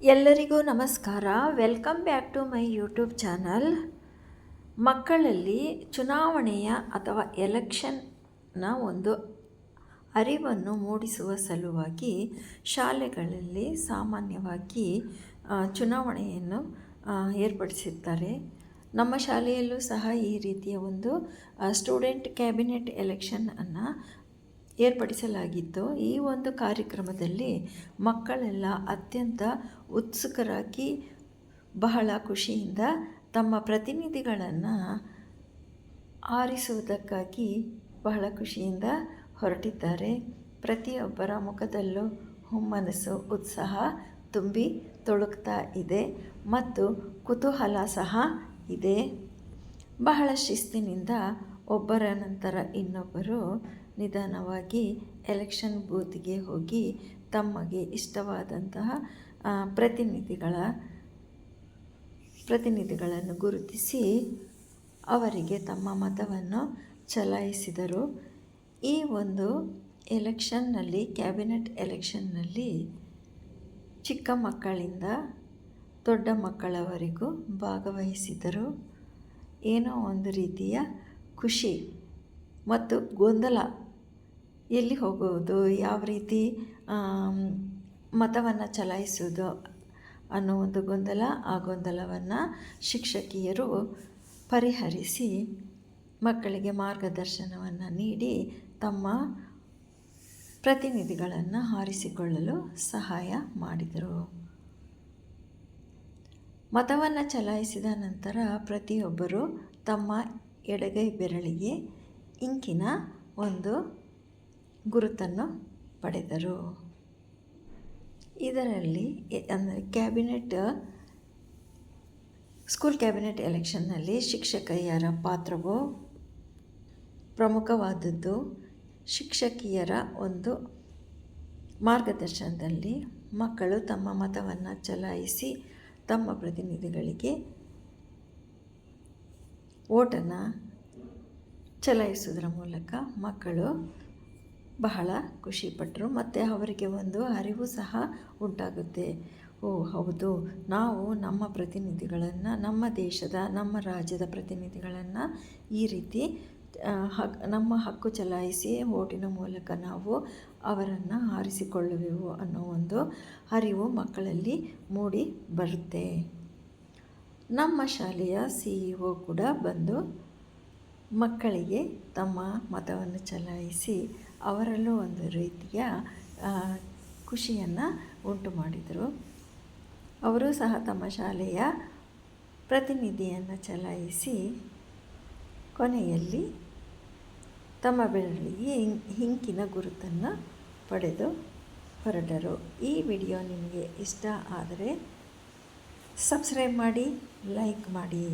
ಎಲ್ಲರಿಗೂ ನಮಸ್ಕಾರ. Welcome back to my YouTube channel ಮಕ್ಕಳಲ್ಲಿ ಚುನಾವಣೆಯ ಅಥವಾ ಎಲೆಕ್ಷನ್ನ ಒಂದು ಅರಿವನ್ನು ಮೂಡಿಸುವ ಸಲುವಾಗಿ ಶಾಲೆಗಳಲ್ಲಿ ಸಾಮಾನ್ಯವಾಗಿ ಚುನಾವಣೆಯನ್ನು ಏರ್ಪಡಿಸುತ್ತಾರೆ ನಮ್ಮ ಶಾಲೆಯಲ್ಲೂ ಸಹ ಈ ರೀತಿಯ ಒಂದು ಸ್ಟೂಡೆಂಟ್ ಕ್ಯಾಬಿನೆಟ್ ಎಲೆಕ್ಷನನ್ನು ಏರ್ಪಡಿಸಲಾಗಿತ್ತು. ಈ ಒಂದು ಕಾರ್ಯಕ್ರಮದಲ್ಲಿ ಮಕ್ಕಳೆಲ್ಲ ಅತ್ಯಂತ ಉತ್ಸುಕರಾಗಿ ಬಹಳ ಖುಷಿಯಿಂದ ತಮ್ಮ ಪ್ರತಿನಿಧಿಗಳನ್ನು ಆರಿಸುವುದಕ್ಕಾಗಿ ಬಹಳ ಖುಷಿಯಿಂದ ಹೊರಟಿದ್ದಾರೆ. ಪ್ರತಿಯೊಬ್ಬರ ಮುಖದಲ್ಲೂ ಹುಮ್ಮನಸ್ಸು, ಉತ್ಸಾಹ ತುಂಬಿ ತೊಳುಕ್ತಾ ಇದೆ ಮತ್ತು ಕುತೂಹಲ ಸಹ ಇದೆ. ಬಹಳ ಶಿಸ್ತಿನಿಂದ ಒಬ್ಬರ ನಂತರ ಇನ್ನೊಬ್ಬರು ನಿಧಾನವಾಗಿ ಎಲೆಕ್ಷನ್ ಬೂತ್ಗೆ ಹೋಗಿ ತಮಗೆ ಇಷ್ಟವಾದಂತಹ ಪ್ರತಿನಿಧಿಗಳ, ಪ್ರತಿನಿಧಿಗಳನ್ನು ಗುರುತಿಸಿ ಅವರಿಗೆ ತಮ್ಮ ಮತವನ್ನು ಚಲಾಯಿಸಿದರು. ಈ ಒಂದು ಎಲೆಕ್ಷನ್ನಲ್ಲಿ ಕ್ಯಾಬಿನೆಟ್ ಎಲೆಕ್ಷನ್ನಲ್ಲಿ ಚಿಕ್ಕ ಮಕ್ಕಳಿಂದ ದೊಡ್ಡ ಮಕ್ಕಳವರೆಗೂ ಭಾಗವಹಿಸಿದರು. ಏನೋ ಒಂದು ರೀತಿಯ ಖುಷಿ ಮತ್ತು ಗೊಂದಲ ಎಲ್ಲಿ ಹೋಗುವುದು, ಯಾವ ರೀತಿ ಮತವನ್ನು ಚಲಾಯಿಸುವುದು ಅನ್ನೋ ಒಂದು ಗೊಂದಲ, ಆ ಗೊಂದಲವನ್ನು ಶಿಕ್ಷಕಿಯರು ಪರಿಹರಿಸಿ ಮಕ್ಕಳಿಗೆ ಮಾರ್ಗದರ್ಶನವನ್ನು ನೀಡಿ ತಮ್ಮ ಪ್ರತಿನಿಧಿಗಳನ್ನು ಆರಿಸಿಕೊಳ್ಳಲು ಸಹಾಯ ಮಾಡಿದರು. ಮತವನ್ನು ಚಲಾಯಿಸಿದ ನಂತರ ಪ್ರತಿಯೊಬ್ಬರು ತಮ್ಮ ಎಡಗೈ ಬೆರಳಿಗೆ ಇಂಕಿನ ಒಂದು ಗುರುತನ್ನು ಪಡೆದರು. ಇದರಲ್ಲಿ ಅಂದರೆ ಕ್ಯಾಬಿನೆಟ್, ಸ್ಕೂಲ್ ಕ್ಯಾಬಿನೆಟ್ ಎಲೆಕ್ಷನ್ನಲ್ಲಿ ಶಿಕ್ಷಕಿಯರ ಪಾತ್ರವು ಪ್ರಮುಖವಾದದ್ದು ಶಿಕ್ಷಕಿಯರ ಒಂದು ಮಾರ್ಗದರ್ಶನದಲ್ಲಿ ಮಕ್ಕಳು ತಮ್ಮ ಮತವನ್ನು ಚಲಾಯಿಸಿ ತಮ್ಮ ಪ್ರತಿನಿಧಿಗಳಿಗೆ ಓಟನ್ನು ಚಲಾಯಿಸುವುದರ ಮೂಲಕ ಮಕ್ಕಳು ಬಹಳ ಖುಷಿಪಟ್ಟರು ಮತ್ತು ಅವರಿಗೆ ಒಂದು ಅರಿವು ಸಹ ಉಂಟಾಗುತ್ತೆ. ಓ, ಹೌದು. ನಾವು ನಮ್ಮ ಪ್ರತಿನಿಧಿಗಳನ್ನು, ನಮ್ಮ ದೇಶದ, ನಮ್ಮ ರಾಜ್ಯದ ಪ್ರತಿನಿಧಿಗಳನ್ನು ಈ ರೀತಿ ಹಕ್, ನಮ್ಮ ಹಕ್ಕು ಚಲಾಯಿಸಿ ಓಟಿನ ಮೂಲಕ ನಾವು ಅವರನ್ನು ಆರಿಸಿಕೊಳ್ಳುವೆವು ಅನ್ನೋ ಒಂದು ಅರಿವು ಮಕ್ಕಳಲ್ಲಿ ಮೂಡಿ ಬರುತ್ತೆ. ನಮ್ಮ ಶಾಲೆಯ ಸಿ ಇ ಒ ಕೂಡ ಬಂದು ಮಕ್ಕಳಿಗೆ ತಮ್ಮ ಮತವನ್ನು ಚಲಾಯಿಸಿ ಅವರಲ್ಲೂ ಒಂದು ರೀತಿಯ ಖುಷಿಯನ್ನು ಉಂಟು ಮಾಡಿದರು. ಅವರು ಸಹ ತಮ್ಮ ಶಾಲೆಯ ಪ್ರತಿನಿಧಿಯನ್ನು ಚಲಾಯಿಸಿ ಕೊನೆಯಲ್ಲಿ ತಮ್ಮ ಬೆರಳಿಗೆ ಹಿಂಕಿನ ಗುರುತನ್ನು ಪಡೆದು ಹೊರಟರು. ಈ ವಿಡಿಯೋ ನಿಮಗೆ ಇಷ್ಟ ಆದರೆ ಸಬ್ಸ್ಕ್ರೈಬ್ ಮಾಡಿ, ಲೈಕ್ ಮಾಡಿ.